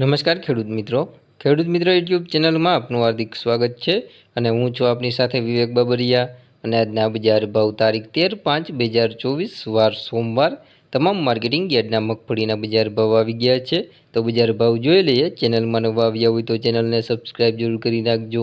નમસ્કાર ખેડૂત મિત્રો. ખેડૂત મિત્રો યુટ્યુબ ચેનલમાં આપનું હાર્દિક સ્વાગત છે અને હું છું આપની સાથે વિવેક બાબરિયા અને આજના બજાર ભાવ તારીખ તેર પાંચ બે હજાર ચોવીસ વાર સોમવાર. તમામ માર્કેટિંગ યાર્ડના મગફળીના બજાર ભાવ આવી ગયા છે. તો બજાર ભાવ જોઈ લઈએ. ચેનલમાં નવા આવ્યા હોય તો ચેનલને સબસ્ક્રાઈબ જરૂર કરી નાખજો.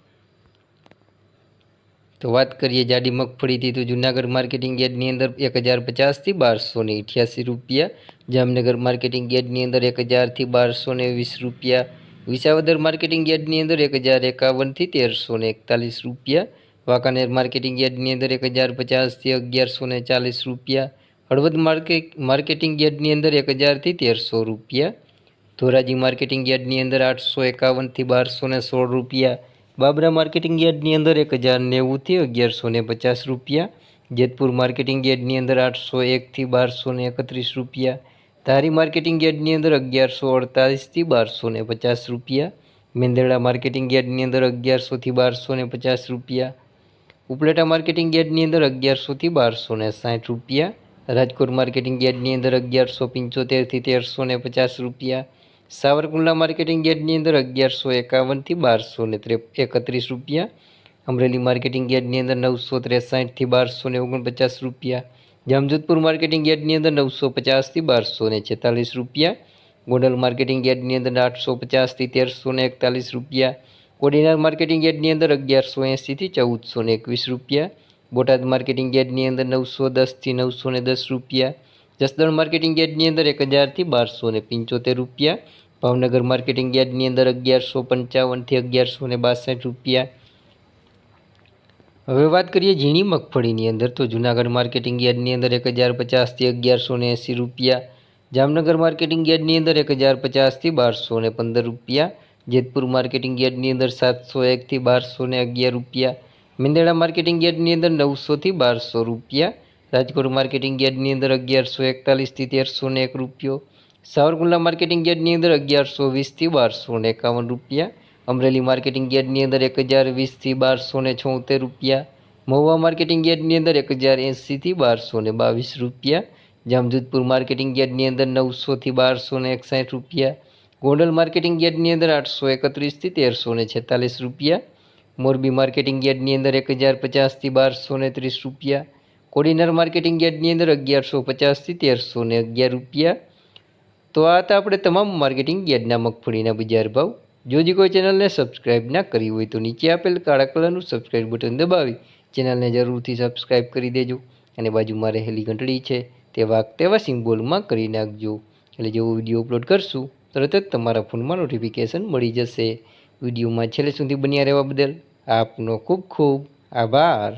તો વાત કરીએ જાડી મગફળીથી, તો જુનાગઢ માર્કેટિંગ યાર્ડની અંદર એક હજાર પચાસથી બારસો ને અઠ્યાસી રૂપિયા, જામનગર માર્કેટિંગ યાર્ડની અંદર એક હજારથી બારસો ને વીસ રૂપિયા, વિસાવદર માર્કેટિંગ યાર્ડની અંદર એક હજાર એકાવનથી તેરસો ને એકતાલીસ રૂપિયા, વાંકાનેર માર્કેટિંગ યાર્ડની અંદર એક હજાર પચાસથી અગિયારસો ને ચાલીસ રૂપિયા, હળવદ માર્કેટ માર્કેટિંગ યાર્ડની અંદર એક હજારથી તેરસો રૂપિયા, ધોરાજી માર્કેટિંગ યાર્ડની અંદર આઠસો એકાવનથી બારસો ને સોળ રૂપિયા બાબરા માર્કેટિંગ યાર્ડની અંદર એક હજાર નેવુંથી અગિયારસો ને પચાસ રૂપિયા, જેતપુર માર્કેટિંગ યાર્ડની અંદર આઠસો એકથી બારસો ને એકત્રીસ રૂપિયા, ધારી માર્કેટિંગ યાર્ડની અંદર અગિયારસો અડતાલીસથી બારસો ને પચાસ રૂપિયા, મેંદરડા માર્કેટિંગ યાર્ડની અંદર અગિયારસોથી બારસો ને પચાસ રૂપિયા, ઉપલેટા માર્કેટિંગ યાર્ડની અંદર અગિયારસોથી બારસો ને સાઠ રૂપિયા, રાજકોટ માર્કેટિંગ યાર્ડની અંદર અગિયારસો પંચોતેરથી તેરસો ને પચાસ રૂપિયા સાવરકુંડલા માર્કેટિંગ યાર્ડની અંદર અગિયારસો એકાવનથી બારસો ને ત્રે એકત્રીસ રૂપિયા. અમરેલી માર્કેટિંગ યાર્ડની અંદર નવસો ત્રેસાઠથી બારસો ને ઓગણપચાસ રૂપિયા. જામજોધપુર માર્કેટિંગ યાર્ડની અંદર નવસો પચાસથી બારસો ને છેતાલીસ રૂપિયા. ગોંડલ માર્કેટિંગ યાર્ડની અંદર આઠસો પચાસથી તેરસો ને એકતાલીસ રૂપિયા. કોડીનાર માર્કેટિંગ યાર્ડની અંદર અગિયારસો એંસીથી ચૌદસો ને એકવીસ રૂપિયા. બોટાદ માર્કેટિંગ યાર્ડની અંદર નવસો દસથી નવસો ને દસ રૂપિયા. જસદણ માર્કેટિંગ યાર્ડની અંદર એક હજારથી બારસો ને પંચોતેર રૂપિયા, ભાવનગર માર્કેટિંગ યાર્ડની અંદર અગિયારસો પંચાવનથી અગિયારસો ને બાસઠ રૂપિયા. હવે વાત કરીએ ઝીણી મગફળીની અંદર તો જુનાગઢ માર્કેટિંગ યાર્ડની અંદર એક હજાર પચાસથી અગિયારસો ને એંસી રૂપિયા, જામનગર માર્કેટિંગ યાર્ડની અંદર એક હજાર પચાસથી બારસો ને પંદર રૂપિયા, જેતપુર માર્કેટિંગ યાર્ડની અંદર સાતસો એકથી બારસો ને અગિયાર રૂપિયા, મિંદેડા માર્કેટિંગ યાર્ડની અંદર નવસોથી બારસો રૂપિયા રાજકોટ માર્કેટિંગ યાર્ડની અંદર અગિયારસો એકતાલીસથી તેરસો એક રૂપિયો. સાવરકુંડલા માર્કેટિંગ યાર્ડની અંદર અગિયારસો વીસથી બારસો ને એકાવન રૂપિયા. અમરેલી માર્કેટિંગ યાર્ડની અંદર એક હજાર વીસથી બારસો ને છોતેર રૂપિયા. મહુવા માર્કેટિંગ યાર્ડની અંદર એક હજાર એંસીથી બારસો ને બાવીસ રૂપિયા. જામજોધપુર માર્કેટિંગ યાર્ડની અંદર નવસોથી બારસો ને એકસાઠ રૂપિયા. ગોંડલ માર્કેટિંગ યાર્ડની અંદર આઠસો એકત્રીસથી તેરસો ને છેતાલીસ રૂપિયા. મોરબી માર્કેટિંગ યાર્ડની અંદર એક હજાર પચાસથી બારસો ને ત્રીસ રૂપિયા. કોડીનાર માર્કેટિંગ યાર્ડની અંદર અગિયારસો પચાસથી તેરસો ને અગિયાર રૂપિયા. તો આ હતા આપણે તમામ માર્કેટિંગ યાર્ડના મગફળીના બજાર ભાવ. જો જે કોઈ ચેનલને સબસ્ક્રાઇબ ના કરી હોય તો નીચે આપેલ કાળા કલરનું સબસ્ક્રાઇબ બટન દબાવી ચેનલને જરૂરથી સબસ્ક્રાઇબ કરી દેજો. અને બાજુમાં રહેલી ઘંટડી છે તે વાક તેવા સિમ્બોલમાં કરી નાખજો. એટલે જેવો વીડિયો અપલોડ કરશું, તરત જ તમારા ફોનમાં નોટિફિકેશન મળી જશે. વિડીયોમાં છેલ્લે સુધી બન્યા રહેવા બદલ આપનો ખૂબ ખૂબ આભાર.